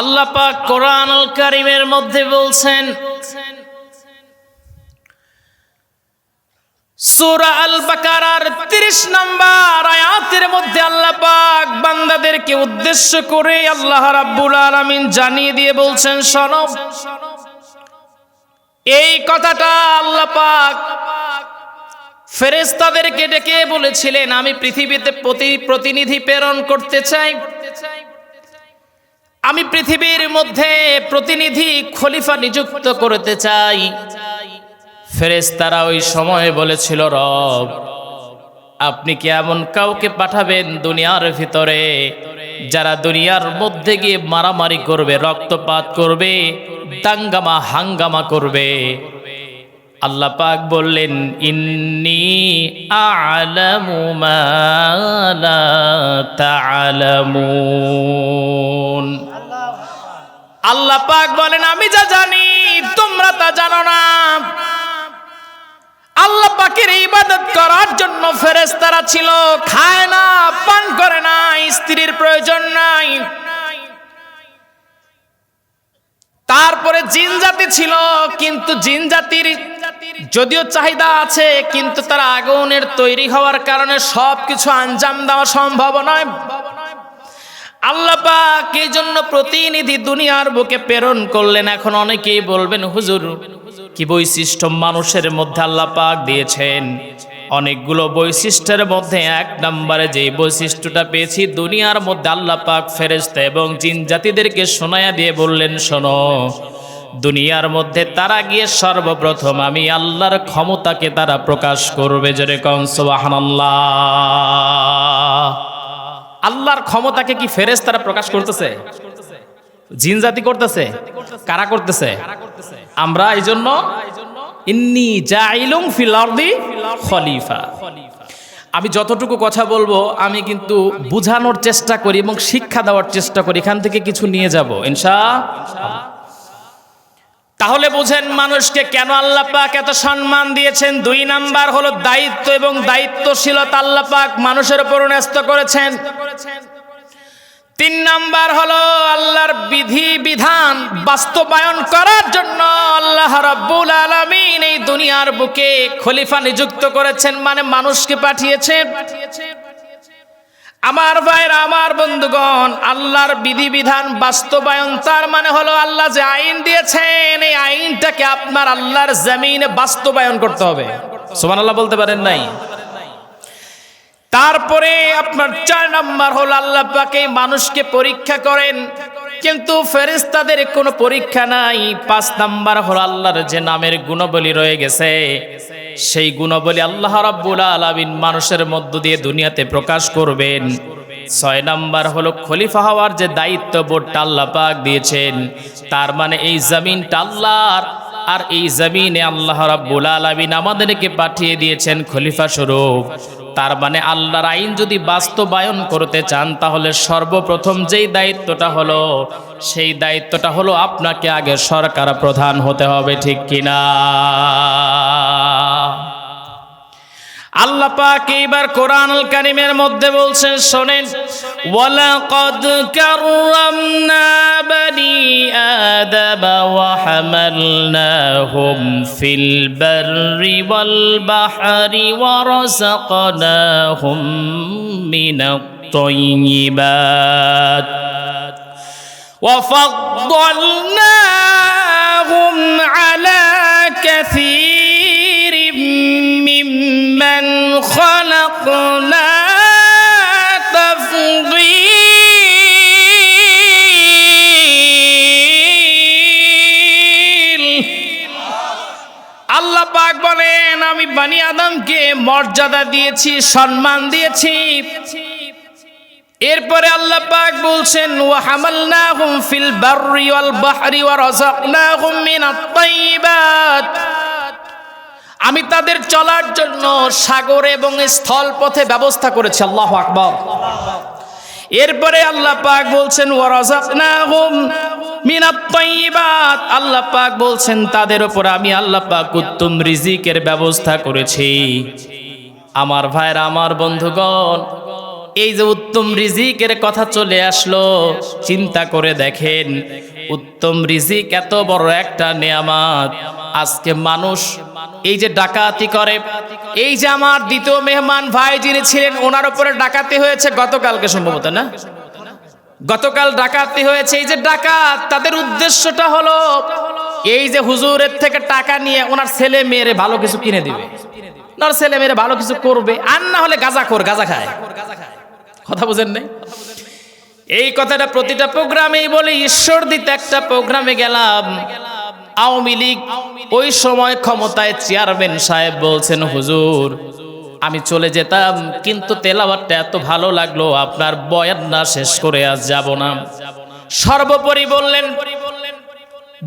আল্লাহ পাক কোরআনুল কারিমের মধ্যে বলছেন, সূরা আল বাকারার 30 নম্বর আয়াতের মধ্যে আল্লাহ পাক বান্দাদেরকে উদ্দেশ্য করে আল্লাহ রাব্বুল আলামিন জানিয়ে দিয়ে বলছেন, শোনো, এই কথাটা আল্লাহ পাক ফেরেশতাদেরকে ডেকে বলেছিলেন, আমি পৃথিবীতে প্রতি, প্রতিনিধি প্রেরণ করতে চাই। আমি পৃথিবীর মধ্যে প্রতিনিধি খলিফা নিযুক্ত করতে চাই। ফেরেশতারা ওই সময় বলেছিল, রব, আপনি কি এমন কাউকে পাঠাবেন দুনিয়ার ভিতরে যারা দুনিয়ার মধ্যে গিয়ে মারামারি করবে, রক্তপাত করবে, দাঙ্গামা, হাঙ্গামা করবে? আল্লাহ পাক বললেন, ইন্নি আলামু মা লা তা'লামুন। আল্লাহ পাক বলেন, আমি যা জানি, তোমরা তা জানো না। আল্লাহ পাকের ইবাদত করার জন্য ফেরেস্তারা ছিল, খায় না, পান করে না, স্ত্রীর প্রয়োজন নাই। তারপরে জিন জাতি ছিল, কিন্তু জিন জাতির যদিও চাহিদা আছে, কিন্তু তারা আগুনের তৈরি হওয়ার কারণে সবকিছু আঞ্জাম দেওয়া সম্ভব নয়। আল্লাহ পাক এই জন্য প্রতিনিধি দুনিয়ার বুকে প্রেরণ করলেন। এখন অনেকেই বলবেন, হুজুর, কি বৈশিষ্ট্য মানুষের মধ্যে আল্লাহ পাক দিয়েছেন? অনেকগুলো বৈশিষ্ট্যের মধ্যে এক নম্বরে যে বৈশিষ্ট্যটা পেয়েছি, দুনিয়ার মধ্যে আল্লাহ পাক ফেরেশতা এবং জিন জাতিদেরকে শোনায়া দিয়ে বললেন, শোনো, দুনিয়ার মধ্যে তারা গিয়ে সর্বপ্রথম আমি আল্লাহর ক্ষমতাকে তারা প্রকাশ করবে। জোরে কন, সুবহানাল্লাহ। আল্লাহর ক্ষমতাকে কি ফেরেস তারা প্রকাশ করতেছে? জিন জাতি করতেছে? কারা করতেছে? আমরা এই জন্য ফিল আমি যতটুকু কথা বলব, আমি কিন্তু বুঝানোর চেষ্টা করি এবং শিক্ষা দেওয়ার চেষ্টা করি। এখান থেকে কিছু নিয়ে যাব ইনশা তাহলে বুঝেন মানুষকে কেন আল্লাহ পাক এত সম্মান দিয়েছেন? দুই নাম্বার হলো দায়িত্ব এবং দায়িত্বশীলতা আল্লাহ পাক মানুষের উপর ন্যস্ত করেছেন। তিন নাম্বার হলো আল্লাহর বিধি বিধান বাস্তবায়ন করার জন্য আল্লাহ রাব্বুল আলামিন এই দুনিয়ার বুকে খলিফা নিযুক্ত করেছেন মানে মানুষকে পাঠিয়েছেন। আমার ভাইরা আমার বন্ধুগণ, আল্লাহর বিধিবিধান বাস্তবায়ন তার মানে হলো আল্লাহ যে আইন দিয়েছেন, এই আইনটাকে আপনার আল্লাহর জমিনে বাস্তবায়ন করতে হবে। সুমান আল্লাহ বলতে পারেন নাই? তারপরে আপনার চার নাম্বার হলো আল্লাহ পাকে মানুষকে পরীক্ষা করেন। কিন্তু ফেরেস্তাদের কোনো পরীক্ষা নাই। পাঁচ নাম্বার হলো আল্লাহর যে নামের গুণবলী রয়ে গেছে, সেই গুণবলী আল্লাহ রাব্বুল আলামিন মানুষের মধ্য দিয়ে দুনিয়াতে প্রকাশ করবেন। ছয় নাম্বার হলো খলিফা হওয়ার যে দায়িত্ব বোর্ডটা আল্লাহ পাক দিয়েছেন, তার মানে এই জমিনটা আল্লাহর। আর এই জমিনে আল্লাহ রাব্বুল আলামিন আমাদেরকে পাঠিয়ে দিয়েছেন খলিফা স্বরূপ। তার মানে আল্লাহর আইন যদি বাস্তবায়ন করতে চান, তাহলে সর্বপ্রথম যেই দায়িত্বটা হলো, সেই দায়িত্বটা হলো আপনাকে আগে সরকার প্রধান হতে হবে, ঠিক কিনা? আল্লাহ পাক এইবার কোরআনুল কারিমের মধ্যে বলছেন শোনেন ওয়ালাকাদ কাররামনা বানি আদম ওয়া হামালনাহুম ফিল বাররি ওয়াল বাহরি ওয়া রাযাকনাহুম মিনাত তাইয়্যিবাত وفضلناهم على كثير ممن خلقنا تفضيل আল্লাহ পাক বলেন আমি বানি আদমকে মর্যাদা দিয়েছি সম্মান দিয়েছি এরপরে আল্লাহ পাক বলছেন ওয়া হামালনাহুম ফিল বাররি ওয়াল বাহরি ওয়া রাযাকনাহুম মিনাত তাইয়্যিবাত আমি তাদের চলার জন্য সাগর এবং স্থল পথে ব্যবস্থা করেছি, আল্লাহু আকবার। এরপরে আল্লাহ পাক বলছেন আল্লাহ পাক বলছেন, তাদের উপর আমি আল্লাহ পাক উত্তম রিজিকের ব্যবস্থা করেছি। আমার ভাইরা, আমার বন্ধুগণ, এই যে উত্তম রিজিকের কথা চলে আসলো, চিন্তা করে দেখেন, উত্তম রিজিক এত বড় একটা নেয়ামাত। আজকে মানুষ এই যে ডাকাতি করে, এই যে আমার দ্বিতীয় মেহমান ভাই যিনি ছিলেন, ওনার উপরে ডাকাতি হয়েছে গতকালকে সম্ভবত, না? গতকাল ডাকাতি হয়েছে। এই যে ডাকাত, তাদের উদ্দেশ্যটা হলো, এই যে হুজুরের থেকে টাকা নিয়ে ওনার ছেলে মেয়েরে ভালো কিছু কিনে দিবে। ওনার ছেলে মেয়েরে ভালো কিছু করবে, আর না হলে গাজা খোর, গাজা খায়। কথা বুঝেন নাই? এই কথাটা প্রতিটা প্রোগ্রামেই বলে, ঈশ্বর দিতে একটা প্রোগ্রামে গেলাম। আওয়ামী লীগ ওই সময় ক্ষমতায় চেয়ারম্যান সাহেব বলছেন, হুজুর, আমি চলে যেতাম, কিন্তু তেলাওয়াতটা এত ভালো লাগল, আপনার বয়ান না শেষ করে আজ যাব না। সর্বোপরি বললেন,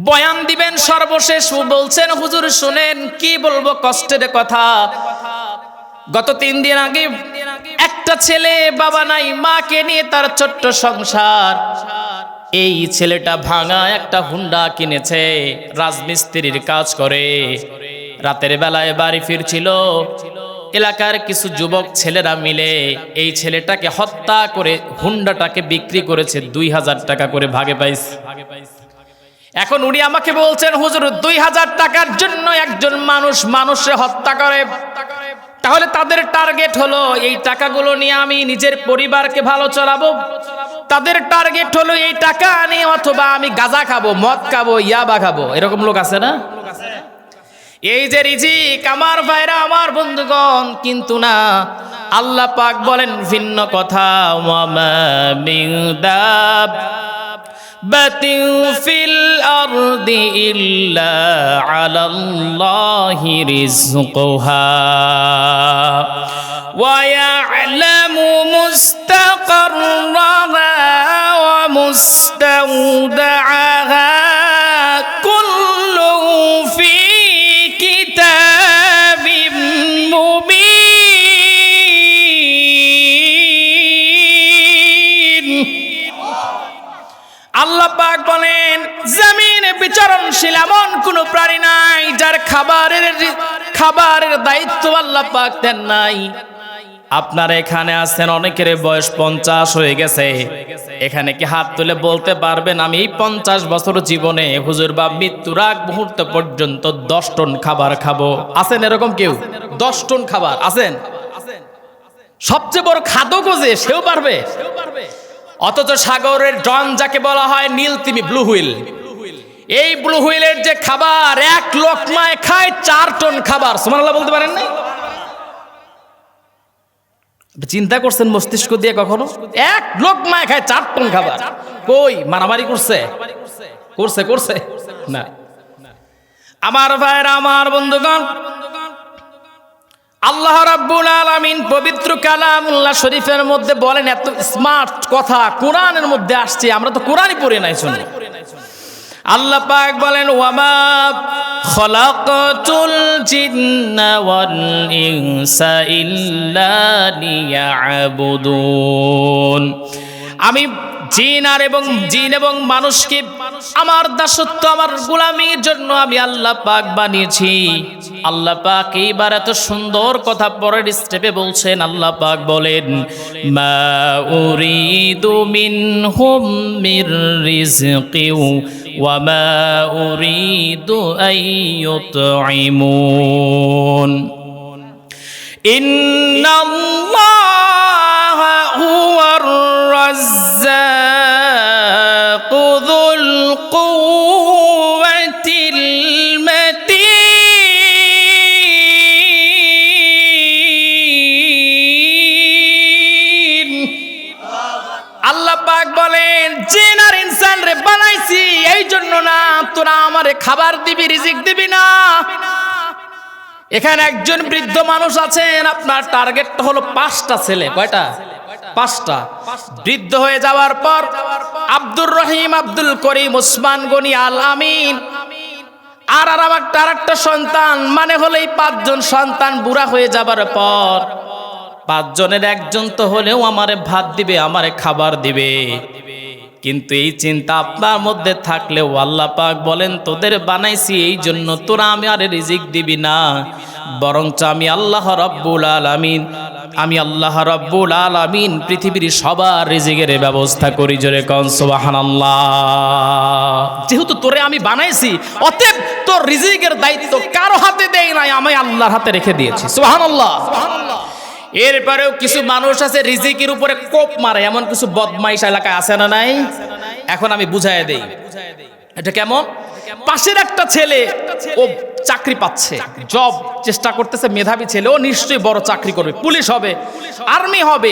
বয়ান দিবেন সর্বশেষ। বলছেন, হুজুর, শুনেন, কি বলব কষ্টের কথা। গত তিন দিন আগে একটা ছেলে বাবা নাই, মাকে নিয়ে তার ছোট্ট সংসার। এই ছেলেটা ভাঙা একটা হুন্ডা কিনেছে, রাজমিস্ত্রির কাজ করে। রাতের বেলায় বাড়ি ফিরছিল। এলাকার কিছু যুবক ছেলেরা মিলে এই ছেলেটাকে হত্যা করে হুন্ডাটাকে বিক্রি করেছে দুই হাজার টাকা করে ভাগে পাইছে। এখন উনি আমাকে বলছেন, হুজুর, দুই হাজার টাকার জন্য একজন মানুষ মানুষে হত্যা করে। তাহলে তাদের টার্গেট হলো, এই টাকাগুলো নিয়ে আমি নিজের পরিবারকে ভালো চালাবো। তাদের টার্গেট হলো এই টাকা আনি অথবা আমি গাজা খাব, মদ খাব, ইয়াবা খাব। এরকম লোক আছে না? এই যে রিজিক, আমার ভাইরা, আমার বন্ধুগণ, কিন্তু না, আল্লাহ পাক বলেন, ভিন্ন কথা ফিল আরদি ইল্লা ওয়া ومستودعها كل في كتاب مبين আল্লাহ পাক বলেন জমিনে বিচরণশীল এমন কোন প্রাণী নাই যার খাবারের খাবারের দায়িত্ব আল্লাহ পাক দেন নাই আপনারা এখানে আছেন অনেকের বয়স পঞ্চাশ হয়ে গেছে। এখানে কি হাত তুলে বলতে পারবেন? আমি এই পঞ্চাশ বছর জীবনে হুজুর বা মৃত্যুর আগ মুহূর্ত পর্যন্ত দশ টন খাবার খাব। আছেন এরকম কেউ? দশ টন খাবার। আছেন? সবচেয়ে বড় খাদক যে, সেও পারবে? অথচ সাগরের ডন যাকে বলা হয় নীল, তিমি ব্লু হুইল। এই ব্লু হুইলের যে খাবার এক লোকমায় খায় চার টন খাবার। সুমানাল্লাহ বলতে পারেন না চিন্তা করছেন মস্তিষ্ক দিয়ে কখনো? এক লোক মায় খায় চার টন খাবার। কই? মারামারি করছে? করছে করছে? না। আমার ভাইয়ের, আমার বন্ধুগণ, আল্লাহ রাব্বুল আলামিন পবিত্র কালামুল্লাহ শরীফের মধ্যে বলেন, এত স্মার্ট কথা কোরআনের মধ্যে আসছে, আমরা তো কোরআনই পড়ে নাই শুনি। আল্লাহ পাক বলেন, ওয়ামা আমি জিন আর এবং জিন এবং মানুষকে, আমার দাসত্ব, আমার গোলামির জন্য আমি আল্লাহ পাক বানিয়েছি। আল্লাহ পাক এইবার এত সুন্দর কথা পরের স্টেপে বলছেন, আল্লাহ পাক বলেন, মা উরিদু মিনহুম মির রিজকিউ وما أريد أن يطعمون إن الله আমারে খাবার দিবি, রিজিক দিবি না। এখানে একজন বৃদ্ধ মানুষ আছেন, আপনার টার্গেটটা হলো পাঁচটা ছেলে। কয়টা? পাঁচটা। বৃদ্ধ হয়ে যাওয়ার পর আব্দুর রহিম, আব্দুল করিম ওসমান গনি, আল আমিন। আর আর আমার তার একটা সন্তান মানে হলো এই পাঁচজন সন্তান বুড়া হয়ে যাবার পর পাঁচজনের একজন তো হলেও আমারে ভাত দিবে, আমারে খাবার দিবে। কিন্তু এই চিন্তা আপনার মধ্যে থাকলেও আল্লাহ পাক বলেন, তোদের বানাইছি এই জন্য তোরা আমি আরে রিজিক দিবি না। বরঞ্চ আমি আল্লাহ রব্বুল আলামিন, আমি আল্লাহ রব্বুল আলামিন পৃথিবীর সবার রিজিকের ব্যবস্থা করি জোরে কন, সুবহানাল্লাহ। যেহেতু তোরে আমি বানাইছি, অতএব তোর রিজিকের দায়িত্ব কারও হাতে দেই নাই আমি আল্লাহর হাতে রেখে দিয়েছি, সুবহানাল্লাহ। এরপরেও কিছু মানুষ আছে, রিজিকের উপরে কোপ মারে। এমন কিছু বদমাইশ এলাকায় আছে না নাই? এখন আমি বুঝাই দেই। এটা কেমন? পাশের একটা ছেলে, ও চাকরি পাচ্ছে, জব চেষ্টা করতেছে, মেধাবী ছেলে, ও নিশ্চয়ই বড় চাকরি করবে। পুলিশ হবে, আর্মি হবে,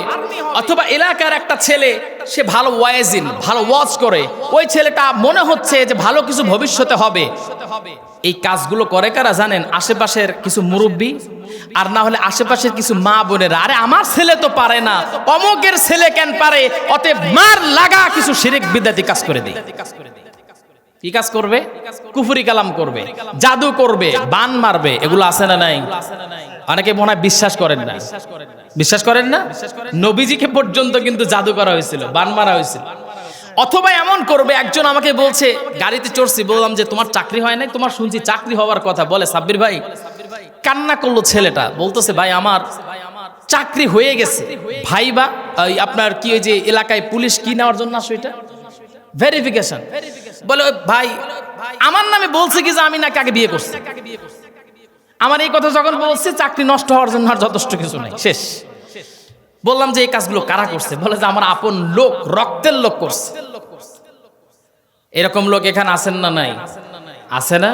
অথবা এলাকার একটা ছেলে, সে ভালো ওয়াইজিন, ভালো ওয়াচ করে। ওই ছেলেটা মনে হচ্ছে যে ভালো কিছু ভবিষ্যতে হবে। এই কাজগুলো করে কারা জানেন? আশেপাশের কিছু মুরব্বী আর না হলে আশেপাশের কিছু মা বোনেরা, আরে আমার ছেলে তো পারে না। অমকের ছেলে কেন পারে? অতএব মার লাগা কিছু শিরিক বিদ্যাতি কাজ করে দিই কি কাজ করবে? কুফুরি কালাম করবে। জাদু করবে, বান মারবে। এগুলো আছে না নাই? অনেকে মনে হয় বিশ্বাস করেন না। বিশ্বাস করেন না? নবীজিকে পর্যন্ত কিন্তু জাদু করা হয়েছিল, বান মারা হয়েছিল। অথবা এমন করবে, একজন আমাকে বলছে, গাড়িতে চড়ছি, বললাম যে, তোমার চাকরি হয় নাই? তোমার শুনছি চাকরি হওয়ার কথা। বলে, সাব্বির ভাই কান্না করল ছেলেটা। বলতেছে, ভাই, আমার চাকরি হয়ে গেছে। ভাই বা আপনার কি ওই যে এলাকায় পুলিশ কি নেওয়ার জন্য আসো এটা? ভেরিফিকেশন বলে ভাই, আমার নামে বলছে কি যে আমি না কাকে বিয়ে করছি। আমার এই কথা যখন বলছে, চাকরি নষ্ট হওয়ার জন্য আর যথেষ্ট কিছু নাই। শেষ। বললাম যে, এই কাজগুলো কারা করছে? বলে যে, আমার আপন লোক, রক্তের লোক করছে। এরকম লোক এখানে আছেন না নাই? আছে না?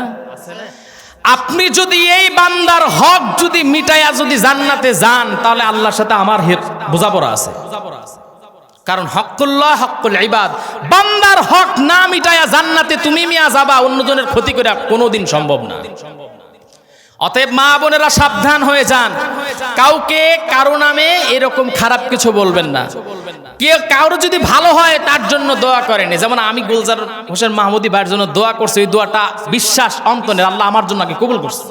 আপনি যদি এই বান্দার হক যদি মিটাইয়া যদি জান্নাতে যান, তাহলে আল্লাহর সাথে আমার বোঝাপড়া আছে। কারণ হকুল্লাহ হকুল ইবাদ। বান্দার হক না মিটাইয়া জান্নাতে তুমি মিয়া যাবা, অন্যজনের ক্ষতি করে কোনোদিন সম্ভব না। অতএব মা বোনেরা সাবধান হয়ে যান। কাউকে কারও নামে এরকম খারাপ কিছু বলবেন না। কেউ কারও যদি ভালো হয়, তার জন্য দোয়া করেন। যেমন আমি গুলজার হোসেন মাহমুদি ভাইয়ের জন্য দোয়া করছি ওই দোয়াটা বিশ্বাস অন্তনের আল্লাহ আমার জন্য আগে কবুল করছে।